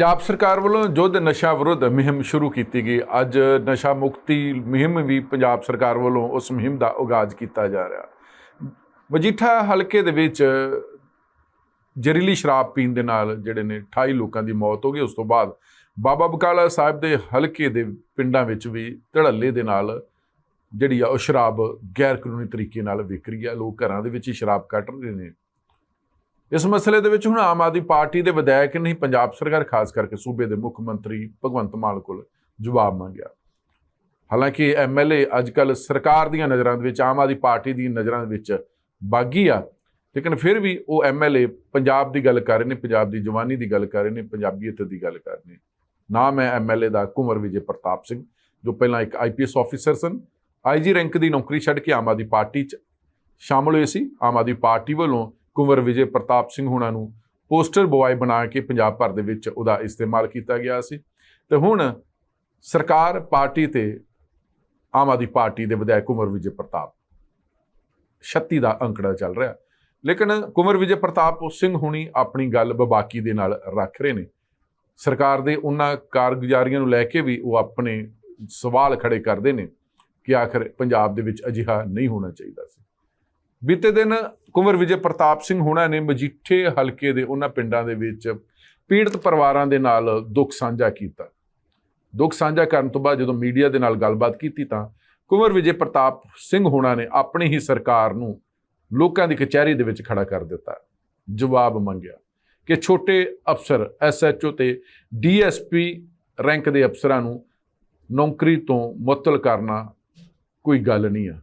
ਪੰਜਾਬ ਸਰਕਾਰ ਵੱਲੋਂ ਯੁੱਧ ਨਸ਼ਾ ਵਿਰੁੱਧ ਮੁਹਿੰਮ ਸ਼ੁਰੂ ਕੀਤੀ ਗਈ। ਅੱਜ ਨਸ਼ਾ ਮੁਕਤੀ ਮੁਹਿੰਮ ਵੀ ਪੰਜਾਬ ਸਰਕਾਰ ਵੱਲੋਂ ਉਸ ਮੁਹਿੰਮ ਦਾ ਆਗਾਜ਼ ਕੀਤਾ ਜਾ ਰਿਹਾ। ਮਜੀਠਾ ਹਲਕੇ ਦੇ ਵਿੱਚ ਜ਼ਹਿਰੀਲੀ ਸ਼ਰਾਬ ਪੀਣ ਦੇ ਨਾਲ ਜਿਹੜੇ ਨੇ 28 ਲੋਕਾਂ ਦੀ ਮੌਤ ਹੋ ਗਈ। ਉਸ ਤੋਂ ਬਾਅਦ ਬਾਬਾ ਬਕਾਲਾ ਸਾਹਿਬ ਦੇ ਹਲਕੇ ਦੇ ਪਿੰਡਾਂ ਵਿੱਚ ਵੀ ਧੜੱਲੇ ਦੇ ਨਾਲ ਜਿਹੜੀ ਆ ਉਹ ਸ਼ਰਾਬ ਗੈਰ ਕਾਨੂੰਨੀ ਤਰੀਕੇ ਨਾਲ ਵਿਕ ਰਹੀ ਆ। ਲੋਕ ਘਰਾਂ ਦੇ ਵਿੱਚ ਹੀ ਸ਼ਰਾਬ ਕੱਢ ਰਹੇ ਨੇ। ਇਸ ਮਸਲੇ ਦੇ ਵਿੱਚ ਹੁਣ ਆਮ ਆਦਮੀ ਪਾਰਟੀ ਦੇ ਵਿਧਾਇਕ ਨਹੀਂ ਪੰਜਾਬ ਸਰਕਾਰ, ਖਾਸ ਕਰਕੇ ਸੂਬੇ ਦੇ ਮੁੱਖ ਮੰਤਰੀ ਭਗਵੰਤ ਮਾਨ ਕੋਲ ਜਵਾਬ ਮੰਗਿਆ। ਹਾਲਾਂਕਿ ਐਮਐਲਏ ਅੱਜ ਕੱਲ ਸਰਕਾਰ ਦੀਆਂ ਨਜ਼ਰਾਂ ਦੇ ਵਿੱਚ, ਆਮ ਆਦਮੀ ਪਾਰਟੀ ਦੀ ਨਜ਼ਰਾਂ ਦੇ ਵਿੱਚ ਬਾਗੀ ਆ, ਲੇਕਿਨ ਫਿਰ ਵੀ ਉਹ ਐਮਐਲਏ ਪੰਜਾਬ ਦੀ ਗੱਲ ਕਰ ਰਹੇ ਨੇ, ਪੰਜਾਬ ਦੀ ਜਵਾਨੀ ਦੀ ਗੱਲ ਕਰ ਰਹੇ ਨੇ, ਪੰਜਾਬੀਅਤ ਦੀ ਗੱਲ ਕਰ ਰਹੇ ਨੇ। ਨਾਮ ਹੈ ਐਮਐਲਏ ਦਾ ਕੁੰਵਰ ਵਿਜੇ ਪ੍ਰਤਾਪ ਸਿੰਘ, ਜੋ ਪਹਿਲਾਂ ਇੱਕ ਆਈਪੀਐਸ ਆਫੀਸਰ ਸਨ। ਆਈਜੀ ਰੈਂਕ ਦੀ ਨੌਕਰੀ ਛੱਡ ਕੇ ਆਮ ਆਦਮੀ ਪਾਰਟੀ 'ਚ ਸ਼ਾਮਲ ਹੋਏ ਸੀ। ਆਮ ਆਦਮੀ ਪਾਰਟੀ ਵੱਲੋਂ ਕੁੰਵਰ ਵਿਜੇ ਪ੍ਰਤਾਪ ਸਿੰਘ ਹੋਣਾ ਨੂੰ ਪੋਸਟਰ ਬੁਆਏ ਬਣਾ ਕੇ ਪੰਜਾਬ ਭਰ ਦੇ ਵਿੱਚ ਉਹਦਾ ਇਸਤੇਮਾਲ ਕੀਤਾ ਗਿਆ ਸੀ। ਤੇ ਹੁਣ ਸਰਕਾਰ ਪਾਰਟੀ ਤੇ ਆਮ ਆਦਮੀ ਪਾਰਟੀ ਦੇ ਵਿਧਾਇਕ ਕੁੰਵਰ ਵਿਜੇ ਪ੍ਰਤਾਪ 36 ਦਾ ਅੰਕੜਾ ਚੱਲ ਰਿਹਾ। ਲੇਕਿਨ ਕੁੰਵਰ ਵਿਜੇ ਪ੍ਰਤਾਪ ਸਿੰਘ ਹੁਣੀ ਆਪਣੀ ਗੱਲ ਬਬਾਕੀ ਦੇ ਨਾਲ ਰੱਖ ਰਹੇ ਨੇ। ਸਰਕਾਰ ਦੇ ਉਹਨਾਂ ਕਾਰਗੁਜ਼ਾਰੀਆਂ ਨੂੰ ਲੈ ਕੇ ਵੀ ਉਹ ਆਪਣੇ ਸਵਾਲ ਖੜੇ ਕਰਦੇ ਨੇ ਕਿ ਆਖਰ ਪੰਜਾਬ ਦੇ ਵਿੱਚ ਅਜਿਹਾ ਨਹੀਂ ਹੋਣਾ ਚਾਹੀਦਾ ਸੀ। ਬੀਤੇ ਦਿਨ ਕੁੰਵਰ ਵਿਜੇ ਪ੍ਰਤਾਪ ਸਿੰਘ ਹੋਣਾ ਨੇ ਮਜੀਠੇ ਹਲਕੇ ਦੇ ਉਹਨਾਂ ਪਿੰਡਾਂ ਦੇ ਵਿੱਚ ਪੀੜਤ ਪਰਿਵਾਰਾਂ ਦੇ ਨਾਲ ਦੁੱਖ ਸਾਂਝਾ ਕੀਤਾ। ਦੁੱਖ ਸਾਂਝਾ ਕਰਨ ਤੋਂ ਬਾਅਦ ਜਦੋਂ ਮੀਡੀਆ ਦੇ ਨਾਲ ਗੱਲਬਾਤ ਕੀਤੀ ਤਾਂ ਕੁੰਵਰ ਵਿਜੇ ਪ੍ਰਤਾਪ ਸਿੰਘ ਹੋਣਾ ਨੇ ਆਪਣੀ ਹੀ ਸਰਕਾਰ ਨੂੰ ਲੋਕਾਂ ਦੀ ਕਚਹਿਰੀ ਦੇ ਵਿੱਚ ਖੜਾ ਕਰ ਦਿੱਤਾ। ਜਵਾਬ ਮੰਗਿਆ ਕਿ ਛੋਟੇ ਅਫਸਰ ਐਸਐਚਓ ਤੇ ਡੀਐਸਪੀ ਰੈਂਕ ਦੇ ਅਫਸਰਾਂ ਨੂੰ ਨੌਕਰੀ ਤੋਂ ਮੁਅੱਤਲ ਕਰਨਾ ਕੋਈ ਗੱਲ ਨਹੀਂ ਆ।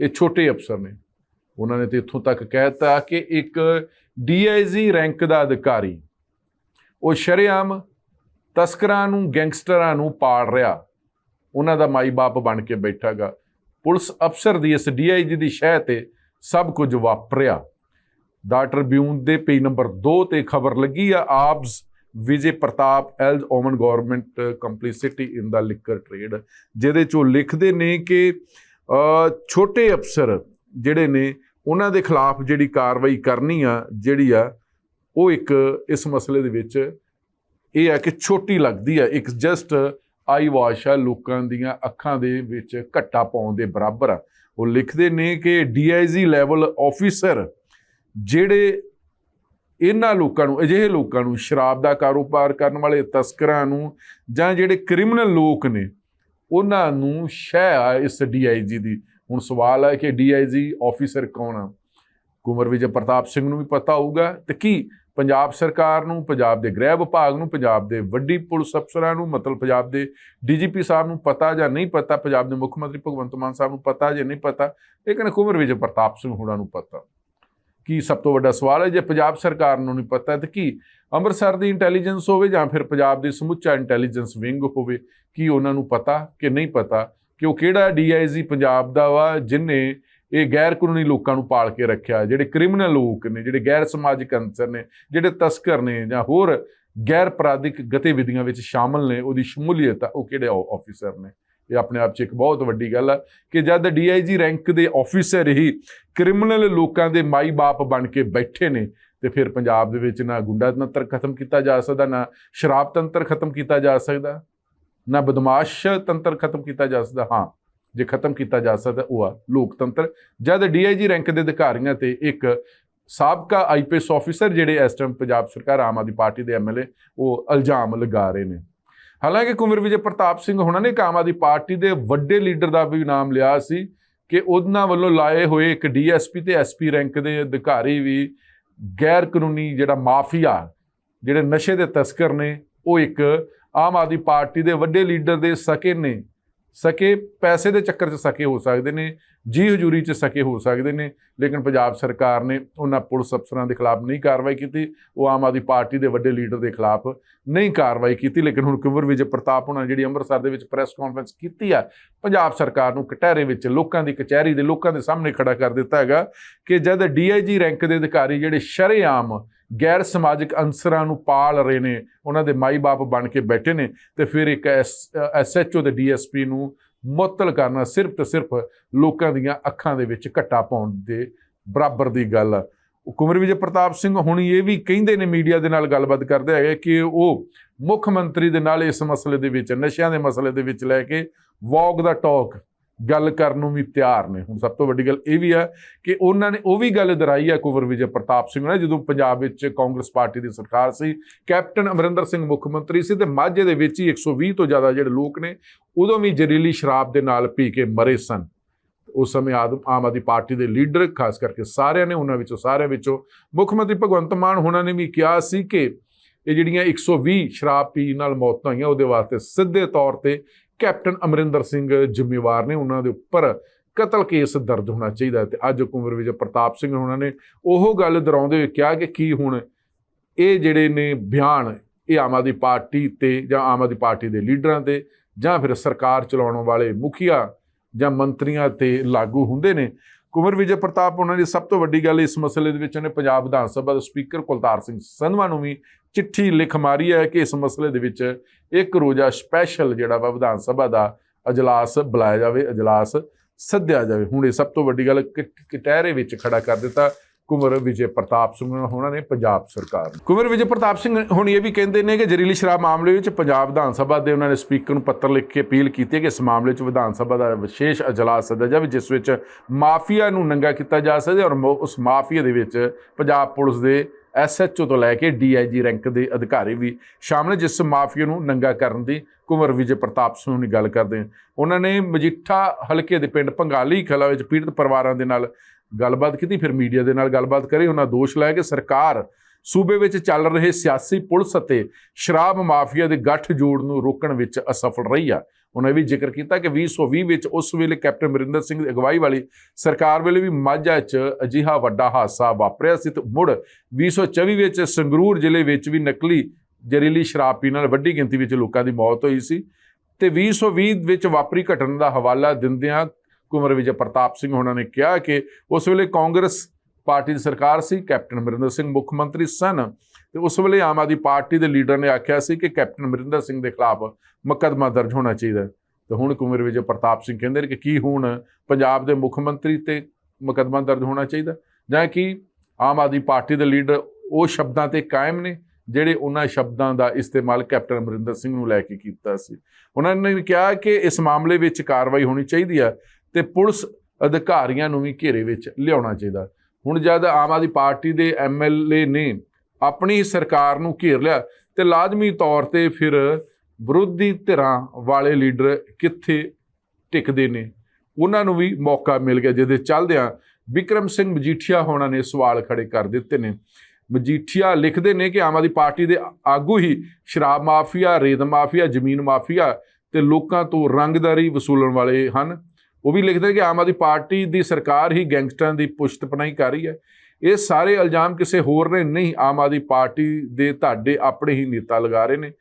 ਇਹ ਛੋਟੇ ਅਫਸਰ ਨੇ। ਉਹਨਾਂ ਨੇ ਤੇ ਇੱਥੋਂ ਤੱਕ ਕਹਿਤਾ ਕਿ ਇੱਕ ਡੀਆਈਜੀ ਰੈਂਕ ਦਾ ਅਧਿਕਾਰੀ, ਉਹ ਸ਼ਰੇਆਮ ਤਸਕਰਾਂ ਨੂੰ, ਗੈਂਗਸਟਰਾਂ ਨੂੰ ਪਾੜ ਰਿਹਾ। ਉਹਨਾਂ ਦਾ ਮਾਈ ਬਾਪ ਬਣ ਕੇ ਬੈਠਾਗਾ। ਪੁਲਿਸ ਅਫਸਰ ਦੀ ਇਸ ਡੀਆਈਜੀ ਦੀ ਸ਼ਹਿ ਤੇ ਸਭ ਕੁਝ ਵਾਪਰਿਆ। ਦਾ ਟ੍ਰਿਬਿਊਨ ਦੇ ਪੇਜ ਨੰਬਰ 2 ਤੇ ਖਬਰ ਲੱਗੀ ਆ ਆਪਸ Vijay Pratap, alleges Oman government, complicity in the liquor trade, ਜਿਹਦੇ ਚੋਂ ਲਿਖਦੇ ਨੇ ਕਿ ਛੋਟੇ ਅਫਸਰ ਜਿਹੜੇ ਨੇ, ਉਹਨਾਂ ਦੇ ਖਿਲਾਫ ਜਿਹੜੀ ਕਾਰਵਾਈ ਕਰਨੀ ਆ, ਜਿਹੜੀ ਆ, ਉਹ ਇੱਕ ਇਸ ਮਸਲੇ ਦੇ ਵਿੱਚ ਇਹ ਆ ਕਿ ਛੋਟੀ ਲੱਗਦੀ ਆ, ਇੱਕ ਜਸਟ ਆਈ ਵਾਸ਼ ਆ ਲੋਕਾਂ ਦੀਆਂ ਅੱਖਾਂ ਦੇ ਵਿੱਚ ਘੱਟਾ ਪਾਉਣ ਦੇ ਬਰਾਬਰ ਆ। ਉਹ ਲਿਖਦੇ ਨੇ ਕਿ ਡੀਆਈਜੀ ਲੈਵਲ ਆਫੀਸਰ ਜਿਹੜੇ ਇਹਨਾਂ ਲੋਕਾਂ ਨੂੰ, ਅਜਿਹੇ ਲੋਕਾਂ ਨੂੰ ਸ਼ਰਾਬ ਦਾ ਕਾਰੋਬਾਰ ਕਰਨ ਵਾਲੇ ਤਸਕਰਾਂ ਨੂੰ ਜਾਂ ਜਿਹੜੇ ਕ੍ਰਿਮੀਨਲ ਲੋਕ ਨੇ, ਉਹਨਾਂ ਨੂੰ ਸ਼ਹਿ ਆ ਇਸ ਡੀਆਈਜੀ ਦੀ। ਹੁਣ ਸਵਾਲ ਹੈ ਕਿ ਡੀਆਈਜੀ ਆਫੀਸਰ ਕੌਣ ਆ? ਕੁਮਰ ਵਿਜੇ ਪ੍ਰਤਾਪ ਸਿੰਘ ਨੂੰ ਵੀ ਪਤਾ ਹੋਊਗਾ ਤੇ ਕੀ ਪੰਜਾਬ ਸਰਕਾਰ ਨੂੰ, ਪੰਜਾਬ ਦੇ ਗ੍ਰਹਿ ਵਿਭਾਗ ਨੂੰ, ਪੰਜਾਬ ਦੇ ਵੱਡੀ ਪੁਲਿਸ ਅਫਸਰਾਂ ਨੂੰ, ਮਤਲਬ ਪੰਜਾਬ ਦੇ ਡੀਜੀਪੀ ਸਾਹਿਬ ਨੂੰ ਪਤਾ ਜਾਂ ਨਹੀਂ ਪਤਾ, ਪੰਜਾਬ ਦੇ ਮੁੱਖ ਮੰਤਰੀ ਭਗਵੰਤ ਮਾਨ ਸਾਹਿਬ ਨੂੰ ਪਤਾ ਜਾਂ ਨਹੀਂ ਪਤਾ, ਲੇਕਿਨ ਕੁਮਰ ਵਿਜੇ ਪ੍ਰਤਾਪ ਸਿੰਘ ਹੋਣਾ ਨੂੰ ਪਤਾ। ਕੀ ਸਭ ਤੋਂ ਵੱਡਾ ਸਵਾਲ ਹੈ, ਜੇ ਪੰਜਾਬ ਸਰਕਾਰ ਨੂੰ ਨਹੀਂ ਪਤਾ ਤਾਂ ਕੀ ਅੰਮ੍ਰਿਤਸਰ ਦੀ ਇੰਟੈਲੀਜੈਂਸ ਹੋਵੇ ਜਾਂ ਫਿਰ ਪੰਜਾਬ ਦੀ ਸਮੁੱਚਾ ਇੰਟੈਲੀਜੈਂਸ ਵਿੰਗ ਹੋਵੇ, ਕੀ ਉਹਨਾਂ ਨੂੰ ਪਤਾ ਕਿ ਨਹੀਂ ਪਤਾ? ਕਿ ਉਹ ਕਿਹੜਾ ਡੀਆਈਜੀ ਪੰਜਾਬ ਦਾ ਵਾ ਜਿਨੇ ਇਹ ਗੈਰ ਕਾਨੂੰਨੀ ਲੋਕਾਂ ਨੂੰ ਪਾਲ ਕੇ ਰੱਖਿਆ, ਜਿਹੜੇ ਕ੍ਰਿਮੀਨਲ ਲੋਕ ਨੇ, ਜਿਹੜੇ ਗੈਰ ਸਮਾਜਿਕ ਅੰਸਰ ਨੇ, ਜਿਹੜੇ ਤਸਕਰ ਨੇ ਜਾਂ ਹੋਰ ਗੈਰ ਅਪਰਾਧਿਕ ਗਤੀਵਿਧੀਆਂ ਵਿੱਚ ਸ਼ਾਮਲ ਨੇ, ਉਹਦੀ ਸ਼ਮੂਲੀਅਤ ਆ, ਉਹ ਕਿਹੜੇ ਆਫੀਸਰ ਨੇ? ਇਹ ਆਪਣੇ ਆਪ 'ਚ ਇੱਕ ਬਹੁਤ ਵੱਡੀ ਗੱਲ ਆ ਕਿ ਜਦ ਡੀਆਈਜੀ ਰੈਂਕ ਦੇ ਆਫੀਸਰ ਹੀ ਕ੍ਰਿਮੀਨਲ ਲੋਕਾਂ ਦੇ ਮਾਈ ਬਾਪ ਬਣ ਕੇ ਬੈਠੇ ਨੇ, ਤੇ ਫਿਰ ਪੰਜਾਬ ਦੇ ਵਿੱਚ ਨਾ ਗੁੰਡਾ ਤੰਤਰ ਖਤਮ ਕੀਤਾ ਜਾ ਸਕਦਾ, ਨਾ ਸ਼ਰਾਬ ਤੰਤਰ ਖਤਮ ਕੀਤਾ ਜਾ ਸਕਦਾ ਨਾ ਬਦਮਾਸ਼ ਤੰਤਰ ਖਤਮ ਕੀਤਾ ਜਾ ਸਕਦਾ, ਹਾਂ, ਜੇ ਖਤਮ ਕੀਤਾ ਜਾ ਸਕਦਾ ਉਹ ਆ ਲੋਕਤੰਤਰ। ਜਦ ਡੀਆਈਜੀ ਰੈਂਕ ਦੇ ਅਧਿਕਾਰੀਆਂ ਤੇ ਇੱਕ ਸਾਬਕਾ ਆਈਪੀਐਸ ਆਫੀਸਰ ਜਿਹੜੇ ਇਸ ਟਾਈਮ ਪੰਜਾਬ ਸਰਕਾਰ, ਆਮ ਆਦਮੀ ਪਾਰਟੀ ਦੇ ਐਮਐਲਏ ਉਹ ਇਲਜ਼ਾਮ ਲਗਾ ਰਹੇ ਨੇ। ਹਾਲਾਂਕਿ ਕੁੰਵਰ ਵਿਜੇ ਪ੍ਰਤਾਪ ਸਿੰਘ ਹੁਣਾਂ ਨੇ ਆਮ ਆਦਮੀ ਪਾਰਟੀ ਦੇ ਵੱਡੇ ਲੀਡਰ ਦਾ ਵੀ ਨਾਮ ਲਿਆ ਸੀ ਕਿ ਉਹਨਾਂ ਵੱਲੋਂ ਲਾਏ ਹੋਏ ਇੱਕ ਡੀਐਸਪੀ ਤੇ ਐਸਪੀ ਰੈਂਕ ਦੇ ਅਧਿਕਾਰੀ ਵੀ ਗੈਰ ਕਾਨੂੰਨੀ ਜਿਹੜਾ ਮਾਫੀਆ, ਜਿਹੜੇ ਨਸ਼ੇ ਦੇ ਤਸਕਰ ਨੇ, ਉਹ ਇੱਕ ਆਮ ਆਦਮੀ ਪਾਰਟੀ ਦੇ ਵੱਡੇ ਲੀਡਰ ਦੇ ਸਕੇ ਨੇ, ਸਕੇ, ਪੈਸੇ ਦੇ ਚੱਕਰ 'ਚ ਸਕੇ ਹੋ ਸਕਦੇ ਨੇ ਜੀ ਹਜ਼ੂਰੀ 'ਚ ਸਕੇ ਹੋ ਸਕਦੇ ਨੇ, ਲੇਕਿਨ ਪੰਜਾਬ ਸਰਕਾਰ ਨੇ ਉਹਨਾਂ ਪੁਲਿਸ ਅਫਸਰਾਂ ਦੇ ਖਿਲਾਫ ਨਹੀਂ ਕਾਰਵਾਈ ਕੀਤੀ, ਉਹ ਆਮ ਆਦਮੀ ਪਾਰਟੀ ਦੇ ਵੱਡੇ ਲੀਡਰ ਦੇ ਖਿਲਾਫ ਨਹੀਂ ਕਾਰਵਾਈ ਕੀਤੀ, ਲੇਕਿਨ ਹੁਣ ਕੁੰਵਰ ਵਿਜੇ ਪ੍ਰਤਾਪ ਉਹਨਾਂ ਜਿਹੜੀ ਅੰਮ੍ਰਿਤਸਰ ਦੇ ਵਿੱਚ ਪ੍ਰੈਸ ਕਾਨਫਰੰਸ ਕੀਤੀ ਆ, ਪੰਜਾਬ ਸਰਕਾਰ ਨੂੰ ਕਟਹਿਰੇ ਵਿੱਚ ਲੋਕਾਂ ਦੀ ਕਚਹਿਰੀ ਦੇ ਲੋਕਾਂ ਦੇ ਸਾਹਮਣੇ ਖੜਾ ਕਰ ਦਿੱਤਾ ਹੈਗਾ ਕਿ ਜਦ ਡੀਆਈਜੀ ਰੈਂਕ ਦੇ ਅਧਿਕਾਰੀ ਜਿਹੜੇ ਸ਼ਰੇਆਮ ਗੈਰ ਸਮਾਜਿਕ ਅੰਸਰਾਂ ਨੂੰ ਪਾਲ ਰਹੇ ਨੇ, ਉਹਨਾਂ ਦੇ ਮਾਈ-ਬਾਪ ਬਣ ਕੇ ਬੈਠੇ ਨੇ, ਤੇ ਫਿਰ ਇੱਕ ਐਸਐਚਓ ਤੇ ਡੀਐਸਪੀ ਨੂੰ ਮੁਅੱਤਲ ਕਰਨਾ ਸਿਰਫ ਤੇ ਸਿਰਫ ਲੋਕਾਂ ਦੀਆਂ ਅੱਖਾਂ ਦੇ ਵਿੱਚ ਘੱਟਾ ਪਾਉਣ ਦੇ ਬਰਾਬਰ ਦੀ ਗੱਲ ਆ। ਉਹ ਵਿਜੇ ਪ੍ਰਤਾਪ ਸਿੰਘ ਹੁਣੀ ਇਹ ਵੀ ਕਹਿੰਦੇ ਨੇ ਮੀਡੀਆ ਦੇ ਨਾਲ ਗੱਲਬਾਤ ਕਰਦੇ ਹੈਗੇ ਕਿ ਉਹ ਮੁੱਖ ਮੰਤਰੀ ਦੇ ਨਾਲ ਇਸ ਮਸਲੇ ਦੇ ਵਿੱਚ, ਨਸ਼ਿਆਂ ਦੇ ਮਸਲੇ ਦੇ ਵਿੱਚ ਲੈ ਕੇ ਵੌਕ ਦਾ ਟਾਕ ਗੱਲ ਕਰਨ ਨੂੰ ਵੀ ਤਿਆਰ ਨੇ। ਹੁਣ ਸਭ ਤੋਂ ਵੱਡੀ ਗੱਲ ਇਹ ਵੀ ਹੈ ਕਿ ਉਹਨਾਂ ਨੇ ਉਹ ਵੀ ਗੱਲ ਦਰਾਈ ਹੈ ਕੁਵਰ ਵਿਜੇ ਪ੍ਰਤਾਪ ਸਿੰਘ ਨੇ ਜਦੋਂ ਪੰਜਾਬ ਵਿੱਚ ਕਾਂਗਰਸ ਪਾਰਟੀ ਦੀ ਸਰਕਾਰ ਸੀ, ਕੈਪਟਨ ਅਮਰਿੰਦਰ ਸਿੰਘ ਮੁੱਖ ਮੰਤਰੀ ਸੀ ਤੇ ਮਾਝੇ ਦੇ ਵਿੱਚ ਹੀ 120 ਤੋਂ ਜ਼ਿਆਦਾ ਜਿਹੜੇ ਲੋਕ ਨੇ, ਉਦੋਂ ਵੀ ਜ਼ਹਿਰੀਲੀ ਸ਼ਰਾਬ ਦੇ ਨਾਲ ਪੀ ਕੇ ਮਰੇ ਸਨ। ਉਸ ਸਮੇਂ ਆਦਮ ਆਮ ਆਦਮੀ ਪਾਰਟੀ ਦੇ ਲੀਡਰ, ਖਾਸ ਕਰਕੇ ਸਾਰਿਆਂ ਨੇ ਉਹਨਾਂ ਵਿੱਚੋਂ, ਸਾਰਿਆਂ ਵਿੱਚੋਂ ਮੁੱਖ ਮੰਤਰੀ ਭਗਵੰਤ ਮਾਨ ਹੋਣਾ ਨੇ ਵੀ ਕਿਹਾ ਸੀ ਕਿ ਇਹ ਜਿਹੜੀਆਂ 120 ਸ਼ਰਾਬ ਪੀਣ ਨਾਲ ਮੌਤਾਂ ਹੋਈਆਂ, ਉਹਦੇ ਵਾਸਤੇ ਸਿੱਧੇ ਤੌਰ ਤੇ ਕੈਪਟਨ ਅਮਰਿੰਦਰ ਸਿੰਘ ਜ਼ਿੰਮੇਵਾਰ ਨੇ ਉਹਨਾਂ ਦੇ ਉੱਪਰ ਕਤਲ ਕੇਸ ਦਰਜ ਹੋਣਾ ਚਾਹੀਦਾ ਹੈ ਤੇ ਅੱਜ ਕੁੰਵਰ ਵਿਜੇ ਪ੍ਰਤਾਪ ਸਿੰਘ ਉਹਨਾਂ ਨੇ ਉਹ ਗੱਲ ਦੁਹਰਾਉਂਦੇ ਹੋਏ ਕਿਹਾ ਕਿ ਕੀ ਹੁਣ ਇਹ ਜਿਹੜੇ ਨੇ ਬਿਆਨ, ਇਹ ਆਮ ਆਦਮੀ ਪਾਰਟੀ ਤੇ ਜਾਂ ਆਮ ਆਦਮੀ ਪਾਰਟੀ ਦੇ ਲੀਡਰਾਂ ਤੇ ਜਾਂ ਫਿਰ ਸਰਕਾਰ ਚਲਾਉਣ ਵਾਲੇ ਮੁਖੀਆ ਜਾਂ ਮੰਤਰੀਆਂ ਤੇ ਲਾਗੂ ਹੁੰਦੇ ਨੇ ਕੁੰਵਰ ਵਿਜੇ ਪ੍ਰਤਾਪ ਉਹਨਾਂ ਦੀ ਸਭ ਤੋਂ ਵੱਡੀ ਗੱਲ ਇਸ ਮਸਲੇ ਦੇ ਵਿੱਚ ਉਹਨੇ ਪੰਜਾਬ ਵਿਧਾਨ ਸਭਾ ਦੇ ਸਪੀਕਰ ਕੁਲਤਾਰ ਸਿੰਘ ਸੰਧਵਾ ਨੂੰ ਵੀ ਚਿੱਠੀ ਲਿਖ ਮਾਰੀ ਹੈ ਕਿ ਇਸ ਮਸਲੇ ਦੇ ਵਿੱਚ ਇੱਕ ਰੋਜ਼ਾ ਸਪੈਸ਼ਲ ਜਿਹੜਾ ਵਾ ਵਿਧਾਨ ਸਭਾ ਦਾ ਅਜਲਾਸ ਬੁਲਾਇਆ ਜਾਵੇ, ਅਜਲਾਸ ਸੱਦਿਆ ਜਾਵੇ। ਹੁਣ ਇਹ ਸਭ ਤੋਂ ਵੱਡੀ ਗੱਲ ਕਿ- ਕਟਹਿਰੇ ਵਿੱਚ ਖੜਾ ਕਰ ਦਿੱਤਾ। ਕੁੰਵਰ ਵਿਜੇ ਪ੍ਰਤਾਪ ਸਿੰਘ ਉਹਨਾਂ ਨੇ ਪੰਜਾਬ ਸਰਕਾਰ ਨੂੰ। ਕੁੰਵਰ ਵਿਜੇ ਪ੍ਰਤਾਪ ਸਿੰਘ ਹੁਣ ਇਹ ਵੀ ਕਹਿੰਦੇ ਨੇ ਕਿ ਜ਼ਹਿਰੀਲੀ ਸ਼ਰਾਬ ਮਾਮਲੇ ਵਿੱਚ ਪੰਜਾਬ ਵਿਧਾਨ ਸਭਾ ਦੇ ਉਹਨਾਂ ਨੇ ਸਪੀਕਰ ਨੂੰ ਪੱਤਰ ਲਿਖ ਕੇ ਅਪੀਲ ਕੀਤੀ ਹੈ ਕਿ ਇਸ ਮਾਮਲੇ 'ਚ ਵਿਧਾਨ ਸਭਾ ਦਾ ਵਿਸ਼ੇਸ਼ ਅਜਲਾਸ ਸੱਦਿਆ ਜਾਵੇ, ਜਿਸ ਵਿੱਚ ਮਾਫੀਆ ਨੂੰ ਨੰਗਾ ਕੀਤਾ ਜਾ ਸਕੇ ਔਰ ਮ- ਉਸ ਮਾਫੀਆ ਦੇ ਵਿੱਚ ਪੰਜਾਬ ਪੁਲਿਸ ਦੇ ਐਸਐਚਓ ਤੋਂ ਲੈ ਕੇ ਡੀਆਈਜੀ ਰੈਂਕ ਦੇ ਅਧਿਕਾਰੀ ਵੀ ਸ਼ਾਮਲ ਜਿਸ ਮਾਫੀਆ ਨੂੰ ਨੰਗਾ ਕਰਨ ਦੀ ਕੁੰਵਰ ਵਿਜੇ ਪ੍ਰਤਾਪ ਸਿੰਘ ਦੀ ਗੱਲ ਕਰਦੇ ਉਹਨਾਂ ਨੇ ਮਜੀਠਾ ਹਲਕੇ ਦੇ ਪਿੰਡ ਭੰਗਾਲੀ ਕਲਾ ਵਿੱਚ ਪੀੜਤ ਪਰਿਵਾਰਾਂ ਦੇ ਨਾਲ ਗੱਲਬਾਤ ਕੀਤੀ, ਫਿਰ ਮੀਡੀਆ ਦੇ ਨਾਲ ਗੱਲਬਾਤ ਕਰੀ, ਉਹਨਾਂ ਦੋਸ਼ ਲਾਇਆ ਕਿ ਸਰਕਾਰ ਸੂਬੇ ਵਿੱਚ ਚੱਲ ਰਹੇ ਸਿਆਸੀ ਪੁਲਿਸ ਅਤੇ ਸ਼ਰਾਬ ਮਾਫੀਆ ਦੇ ਗੱਠ ਜੋੜ ਨੂੰ ਰੋਕਣ ਵਿੱਚ ਅਸਫਲ ਰਹੀ ਆ। ਉਹਨਾਂ ਇਹ ਵੀ ਜ਼ਿਕਰ ਕੀਤਾ ਕਿ 2020 ਵਿੱਚ ਉਸ ਵੇਲੇ ਕੈਪਟਨ ਅਮਰਿੰਦਰ ਸਿੰਘ ਦੀ ਅਗਵਾਈ ਵਾਲੀ ਸਰਕਾਰ ਵੇਲੇ ਵੀ ਮਾਝਾ 'ਚ ਅਜਿਹਾ ਵੱਡਾ ਹਾਦਸਾ ਵਾਪਰਿਆ ਸੀ ਤੇ ਮੁੜ 2024 ਵਿੱਚ ਸੰਗਰੂਰ ਜ਼ਿਲ੍ਹੇ ਵਿੱਚ ਵੀ ਨਕਲੀ ਜ਼ਹਿਰੀਲੀ ਸ਼ਰਾਬ ਪੀਣ ਨਾਲ ਵੱਡੀ ਗਿਣਤੀ ਵਿੱਚ ਲੋਕਾਂ ਦੀ ਮੌਤ ਹੋਈ ਸੀ ਤੇ 2020 ਵਿੱਚ ਵਾਪਰੀ ਘਟਨਾ ਦਾ ਹਵਾਲਾ ਦਿੰਦਿਆਂ ਕੁੰਵਰ ਵਿਜੇ ਪ੍ਰਤਾਪ ਸਿੰਘ ਉਹਨਾਂ ਨੇ ਕਿਹਾ ਕਿ ਉਸ ਵੇਲੇ ਕਾਂਗਰਸ ਪਾਰਟੀ ਦੀ ਸਰਕਾਰ ਸੀ, ਕੈਪਟਨ ਅਮਰਿੰਦਰ ਸਿੰਘ ਮੁੱਖ ਮੰਤਰੀ ਸਨ ਤੇ ਉਸ ਵੇਲੇ ਆਮ ਆਦਮੀ ਪਾਰਟੀ ਦੇ ਲੀਡਰ ਨੇ ਆਖਿਆ ਸੀ ਕਿ ਕੈਪਟਨ ਅਮਰਿੰਦਰ ਸਿੰਘ ਦੇ ਖਿਲਾਫ ਮੁਕੱਦਮਾ ਦਰਜ ਹੋਣਾ ਚਾਹੀਦਾ ਹੈ। ਤੇ ਹੁਣ ਕੁੰਵਰ ਵਿਜੇ ਪ੍ਰਤਾਪ ਸਿੰਘ ਕਹਿੰਦੇ ਨੇ ਕਿ ਕੀ ਹੁਣ ਪੰਜਾਬ ਦੇ ਮੁੱਖ ਮੰਤਰੀ ਤੇ ਮੁਕੱਦਮਾ ਦਰਜ ਹੋਣਾ ਚਾਹੀਦਾ ਜਾਂ ਕਿ ਆਮ ਆਦਮੀ ਪਾਰਟੀ ਦੇ ਲੀਡਰ ਉਹ ਸ਼ਬਦਾਂ ਤੇ ਕਾਇਮ ਨੇ ਜਿਹੜੇ ਉਹਨਾਂ ਸ਼ਬਦਾਂ ਦਾ ਇਸਤੇਮਾਲ ਕੈਪਟਨ ਅਮਰਿੰਦਰ ਸਿੰਘ ਨੂੰ ਲੈ ਕੇ ਕੀਤਾ ਸੀ ਉਹਨਾਂ ਨੇ ਕਿਹਾ ਕਿ ਇਸ ਮਾਮਲੇ ਵਿੱਚ ਕਾਰਵਾਈ ਹੋਣੀ ਚਾਹੀਦੀ ਹੈ ਤੇ ਪੁਲਿਸ ਅਧਿਕਾਰੀਆਂ ਨੂੰ ਵੀ ਘੇਰੇ ਵਿੱਚ ਲਿਆਉਣਾ ਚਾਹੀਦਾ। ਹੁਣ ਜਦ ਆਮ ਆਦਮੀ ਪਾਰਟੀ ਦੇ ਐਮਐਲਏ ਨੇ ਆਪਣੀ ਸਰਕਾਰ ਨੂੰ ਘੇਰ ਲਿਆ, ਤੇ ਲਾਜ਼ਮੀ ਤੌਰ ਤੇ ਫਿਰ ਵਿਰੋਧੀ ਧਿਰਾਂ ਵਾਲੇ ਲੀਡਰ ਕਿੱਥੇ ਟਿਕਦੇ ਨੇ? ਉਹਨਾਂ ਨੂੰ ਵੀ ਮੌਕਾ ਮਿਲ ਗਿਆ, ਜਿਹਦੇ ਚੱਲਦਿਆਂ ਵਿਕਰਮ ਸਿੰਘ ਮਜੀਠੀਆ ਹੋਣਾ ਨੇ ਸਵਾਲ ਖੜੇ ਕਰ ਦਿੱਤੇ ਨੇ। ਮਜੀਠੀਆ ਲਿਖਦੇ ਨੇ ਕਿ ਆਮ ਆਦਮੀ ਪਾਰਟੀ ਦੇ ਆਗੂ ਹੀ ਸ਼ਰਾਬ ਮਾਫੀਆ, ਰੇਤ ਮਾਫੀਆ, ਜ਼ਮੀਨ ਮਾਫੀਆ ਤੇ ਲੋਕਾਂ ਤੋਂ ਰੰਗਦਾਰੀ ਵਸੂਲਣ ਵਾਲੇ ਹਨ। ਉਹ ਵੀ ਲਿਖਦੇ ਕਿ ਆਮ ਆਦਮੀ ਪਾਰਟੀ ਦੀ ਸਰਕਾਰ ਹੀ ਗੈਂਗਸਟਰਾਂ ਦੀ ਪੁਸ਼ਤਪਨਾਹੀ ਕਰ ਰਹੀ ਹੈ। ਇਹ ਸਾਰੇ ਇਲਜ਼ਾਮ ਕਿਸੇ ਹੋਰ ਨੇ ਨਹੀਂ, ਆਮ ਆਦਮੀ ਪਾਰਟੀ ਦੇ ਤੁਹਾਡੇ ਆਪਣੇ ਹੀ ਨੇਤਾ ਲਗਾ ਰਹੇ ਨੇ।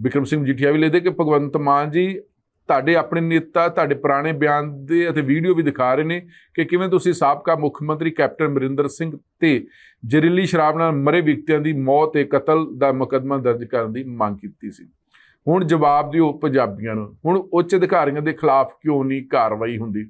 ਵਿਕਰਮ ਸਿੰਘ ਮਜੀਠੀਆ ਵੀ ਲਿਖਦੇ ਕਿ ਭਗਵੰਤ ਮਾਨ ਜੀ ਤੁਹਾਡੇ ਆਪਣੇ ਨੇਤਾ, ਤੁਹਾਡੇ ਪੁਰਾਣੇ ਬਿਆਨ ਦੇ ਅਤੇ ਵੀਡੀਓ ਵੀ ਦਿਖਾ ਰਹੇ ਨੇ ਕਿ ਕਿਵੇਂ ਤੁਸੀਂ ਸਾਬਕਾ ਮੁੱਖ ਮੰਤਰੀ ਕੈਪਟਨ ਅਮਰਿੰਦਰ ਸਿੰਘ ਤੇ ਜ਼ਹਿਰੀਲੀ ਸ਼ਰਾਬ ਨਾਲ ਮਰੇ ਵਿਅਕਤੀਆਂ ਦੀ ਮੌਤ ਤੇ ਕਤਲ ਦਾ ਮੁਕੱਦਮਾ ਦਰਜ ਕਰਨ ਦੀ ਮੰਗ ਕੀਤੀ ਸੀ। ਹੁਣ ਜਵਾਬ ਦਿਓ ਪੰਜਾਬੀਆਂ ਨੂੰ। ਹੁਣ ਉੱਚ ਅਧਿਕਾਰੀਆਂ ਦੇ ਖਿਲਾਫ ਕਿਉਂ ਨਹੀਂ ਕਾਰਵਾਈ ਹੁੰਦੀ?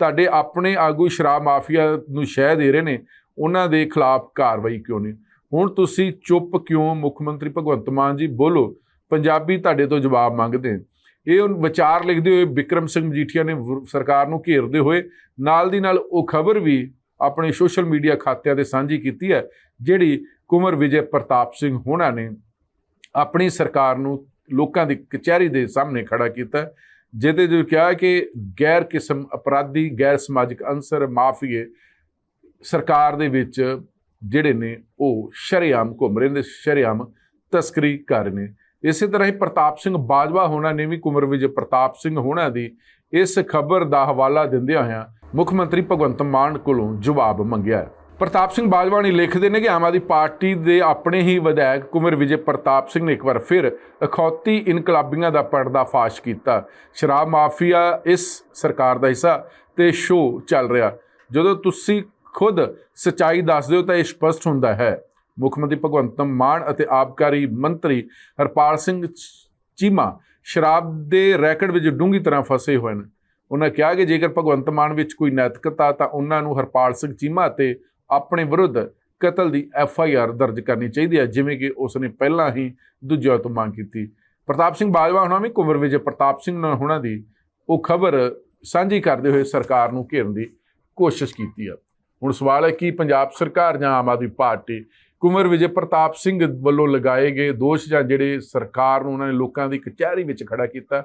ਤੁਹਾਡੇ ਆਪਣੇ ਆਗੂ ਸ਼ਰਾਬ ਮਾਫੀਆ ਨੂੰ ਸ਼ਹਿ ਦੇ ਰਹੇ ਨੇ, ਉਹਨਾਂ ਦੇ ਖਿਲਾਫ ਕਾਰਵਾਈ ਕਿਉਂ ਨਹੀਂ? ਹੁਣ ਤੁਸੀਂ ਚੁੱਪ ਕਿਉਂ? ਮੁੱਖ ਮੰਤਰੀ ਭਗਵੰਤ ਮਾਨ ਜੀ, ਬੋਲੋ। ਪੰਜਾਬੀ ਤੁਹਾਡੇ ਤੋਂ ਜਵਾਬ ਮੰਗਦੇ ਇਹ ਉਹ ਵਿਚਾਰ ਲਿਖਦੇ ਹੋਏ ਵਿਕਰਮ ਸਿੰਘ ਮਜੀਠੀਆ ਨੇ ਸਰਕਾਰ ਨੂੰ ਘੇਰਦੇ ਹੋਏ ਨਾਲ ਦੀ ਨਾਲ ਉਹ ਖਬਰ ਵੀ ਆਪਣੇ ਸੋਸ਼ਲ ਮੀਡੀਆ ਖਾਤਿਆਂ ਤੇ ਸਾਂਝੀ ਕੀਤੀ ਹੈ, ਜਿਹੜੀ ਕੁਮਰ ਵਿਜੇ ਪ੍ਰਤਾਪ ਸਿੰਘ ਹੋਣਾ ਨੇ ਆਪਣੀ ਸਰਕਾਰ ਨੂੰ ਲੋਕਾਂ ਦੀ ਕਚਹਿਰੀ ਦੇ ਸਾਹਮਣੇ ਖੜਾ ਕੀਤਾ। ਜਿਹਦੇ ਜੋ ਕਿਹਾ ਕਿ ਗੈਰ ਕਿਸਮ ਅਪਰਾਧੀ, ਗੈਰ ਸਮਾਜਿਕ ਅੰਸਰ ਮਾਫੀਏ ਸਰਕਾਰ ਦੇ ਵਿੱਚ ਜਿਹੜੇ ਨੇ ਉਹ ਸ਼ਰੇਆਮ ਘੁੰਮ ਰਹੇ ਨੇ, ਸ਼ਰੇਆਮ ਤਸਕਰੀ ਕਰ ਰਹੇ ਨੇ। ਇਸੇ ਤਰ੍ਹਾਂ ਹੀ ਪ੍ਰਤਾਪ ਸਿੰਘ ਬਾਜਵਾ ਹੋਣਾ ਨੇ ਵੀ ਕੁਮਰ ਵਿਜੇ ਪ੍ਰਤਾਪ ਸਿੰਘ ਹੋਣਾ ਦੀ ਇਸ ਖਬਰ ਦਾ ਹਵਾਲਾ ਦਿੰਦਿਆਂ ਹੋਇਆਂ ਮੁੱਖ ਮੰਤਰੀ ਭਗਵੰਤ ਮਾਨ ਕੋਲੋਂ ਜਵਾਬ ਮੰਗਿਆ। ਪ੍ਰਤਾਪ ਸਿੰਘ ਬਾਜਵਾ ਨੇ ਲਿਖਦੇ ਨੇ ਕਿ ਆਮ ਆਦਮੀ ਪਾਰਟੀ ਦੇ ਆਪਣੇ ਹੀ ਵਿਧਾਇਕ ਕੁਮਰ ਵਿਜੇ ਪ੍ਰਤਾਪ ਸਿੰਘ ਨੇ ਇੱਕ ਵਾਰ ਫਿਰ ਅਖੌਤੀ ਇਨਕਲਾਬੀਆਂ ਦਾ ਪਰਦਾ ਫਾਸ਼ ਕੀਤਾ। ਸ਼ਰਾਬ ਮਾਫੀਆ ਇਸ ਸਰਕਾਰ ਦਾ ਹਿੱਸਾ ਤੇ ਸ਼ੋਅ ਚੱਲ ਰਿਹਾ। ਜਦੋਂ ਤੁਸੀਂ ਖੁਦ ਸਚਾਈ ਦੱਸਦੇ ਹੋ ਤਾਂ ਇਹ ਸਪਸ਼ਟ ਹੁੰਦਾ ਹੈ। ਮੁੱਖ ਮੰਤਰੀ ਭਗਵੰਤ ਮਾਨ ਅਤੇ ਆਬਕਾਰੀ ਮੰਤਰੀ ਹਰਪਾਲ ਸਿੰਘ ਚੀਮਾ ਸ਼ਰਾਬ ਦੇ ਰੈਕਟ ਵਿੱਚ ਡੂੰਘੀ ਤਰ੍ਹਾਂ ਫਸੇ ਹੋਏ ਨੇ। ਉਹਨਾਂ ਕਿਹਾ ਕਿ ਜੇਕਰ ਭਗਵੰਤ ਮਾਨ ਵਿੱਚ ਕੋਈ ਨੈਤਿਕਤਾ ਤਾਂ ਉਹਨਾਂ ਨੂੰ ਹਰਪਾਲ ਸਿੰਘ ਚੀਮਾ ਅਤੇ ਆਪਣੇ ਵਿਰੁੱਧ ਕਤਲ ਦੀ ਐਫ ਆਈ ਆਰ ਦਰਜ ਕਰਨੀ ਚਾਹੀਦੀ ਹੈ, ਜਿਵੇਂ ਕਿ ਉਸ ਨੇ ਪਹਿਲਾਂ ਹੀ ਦੂਜਿਆਂ ਤੋਂ ਮੰਗ ਕੀਤੀ। ਪ੍ਰਤਾਪ ਸਿੰਘ ਬਾਜਵਾ ਹੁਣਾਂ ਵੀ ਕੁੰਵਰ ਵਿਜੇ ਪ੍ਰਤਾਪ ਸਿੰਘ ਨਾਲ ਹੁਣਾਂ ਦੀ ਉਹ ਖਬਰ ਸਾਂਝੀ ਕਰਦੇ ਹੋਏ ਸਰਕਾਰ ਨੂੰ ਘੇਰਨ ਦੀ ਕੋਸ਼ਿਸ਼ ਕੀਤੀ ਆ। ਹੁਣ ਸਵਾਲ ਹੈ, ਕਿ ਪੰਜਾਬ ਸਰਕਾਰ ਜਾਂ ਆਮ ਆਦਮੀ ਪਾਰਟੀ ਕੁੰਵਰ ਵਿਜੇ ਪ੍ਰਤਾਪ ਸਿੰਘ ਵੱਲੋਂ ਲਗਾਏ ਗਏ ਦੋਸ਼ ਜਾਂ ਜਿਹੜੇ ਸਰਕਾਰ ਨੂੰ ਉਹਨਾਂ ਨੇ ਲੋਕਾਂ ਦੀ ਕਚਹਿਰੀ ਵਿੱਚ ਖੜਾ ਕੀਤਾ,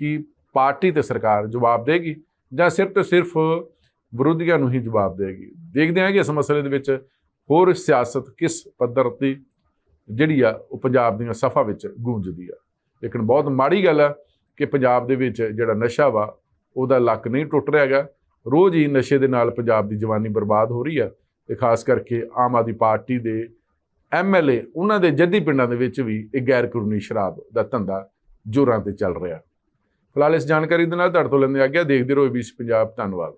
ਕਿ ਪਾਰਟੀ ਤੇ ਸਰਕਾਰ ਜਵਾਬ ਦੇਗੀ ਜਾਂ ਸਿਰਫ ਤੇ ਸਿਰਫ ਵਿਰੋਧੀਆਂ ਨੂੰ ਹੀ ਜਵਾਬ ਦੇਗੀ। ਦੇਖਦੇ ਹਾਂ ਕਿ ਇਸ ਮਸਲੇ ਦੇ ਵਿੱਚ ਹੋਰ ਸਿਆਸਤ ਕਿਸ ਪੱਧਰ ਤੇ ਜਿਹੜੀ ਆ ਉਹ ਪੰਜਾਬ ਦੀਆਂ ਸਫਾ ਵਿੱਚ ਗੂੰਜਦੀ ਆ। ਲੇਕਿਨ ਬਹੁਤ ਮਾੜੀ ਗੱਲ ਆ ਕਿ ਪੰਜਾਬ ਦੇ ਵਿੱਚ ਜਿਹੜਾ ਨਸ਼ਾ ਵਾ, ਉਹਦਾ ਲੱਕ ਨਹੀਂ ਟੁੱਟ ਰਿਹਾ ਹੈਗਾ। ਰੋਜ਼ ਹੀ ਨਸ਼ੇ ਦੇ ਨਾਲ ਪੰਜਾਬ ਦੀ ਜਵਾਨੀ ਬਰਬਾਦ ਹੋ ਰਹੀ ਆ ਤੇ ਖਾਸ ਕਰਕੇ ਆਮ ਆਦਮੀ ਪਾਰਟੀ ਦੇ ਐਮਐਲਏ ਉਹਨਾਂ ਦੇ ਜੱਦੀ ਪਿੰਡਾਂ ਦੇ ਵਿੱਚ ਵੀ ਇਹ ਗੈਰ ਕਾਨੂੰਨੀ ਸ਼ਰਾਬ ਦਾ ਧੰਦਾ ਜ਼ੋਰਾਂ ਤੇ ਚੱਲ ਰਿਹਾ। ਫਿਲਹਾਲ ਇਸ ਜਾਣਕਾਰੀ ਦੇ ਨਾਲ ਤੁਹਾਡੇ ਤੋਂ ਲੈਂਦੇ ਆ ਗਿਆ ਦੇਖਦੇ ਰਹੋ ABC ਪੰਜਾਬ। ਧੰਨਵਾਦ।